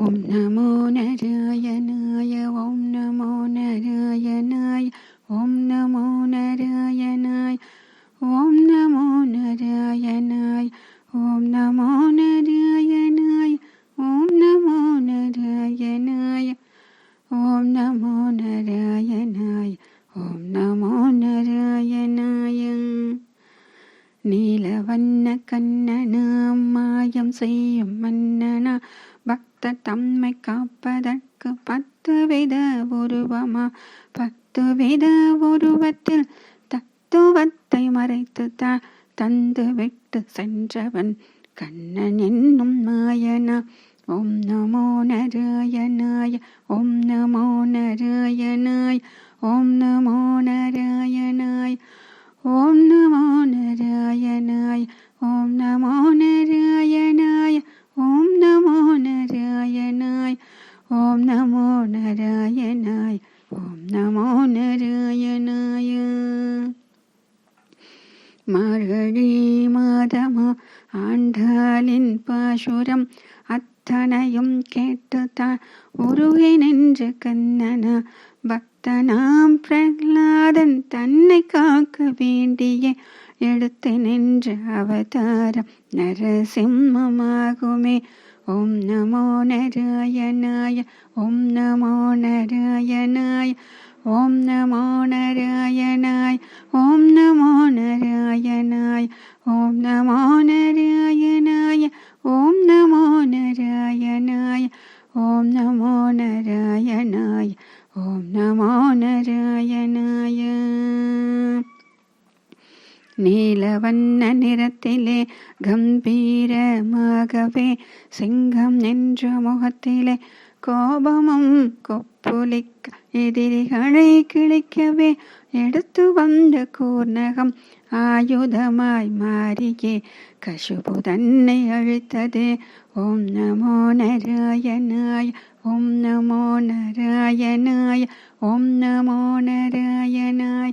ॐ नमो नारायण। நீலவண்ண கண்ணனாம் மாயம் செய்யும் மன்னனா பக்த தம்மை காப்பதற்கு பத்து வித உருவமா? பத்து வித உருவத்தில் தத்துவத்தை மறைத்து தான் தந்து விட்டு சென்றவன் கண்ணன் என்னும் மாயனா ஓம் நமோ நாராயணாய ஓம் நமோ ॐ नमो नारायणाय ॐ नमो नारायणाय ॐ नमो नारायणाय ॐ नमो नारयनयु मळी கண்ணன பக்தனாம் பிரகலாதன் தன்னை காக்க வேண்டிய എടുത്ത് നെഞ്ച് അവതാരം നരസിംഹമാകുമേ. ഓം നമോ നാരായണായ ഓം നമോ നാരായണായ ഓം നമോ നാരായണായ ഓം നമോ നാരായണായ ഓം നമോ നാരായണായ ഓം നമോ നാരായണായ ഓം നമോ നാരായണായ ഓം നമോ നാരായണായ. நீலவண்ண நிறத்திலே கம்பீரமாகவே சிங்கம் நின்ற முகத்திலே கோபமும் கொப்புளிக்க எதிரிகளை கிழிக்கவே எடுத்து வந்த கூர்ணகம் ஆயுதமாய் மாறியே. கசுபு தன்னை அழித்தது. ஓம் நமோ நாராயணாய ஓம் நமோ நாராயணாய ஓம் நமோ நாராயணாய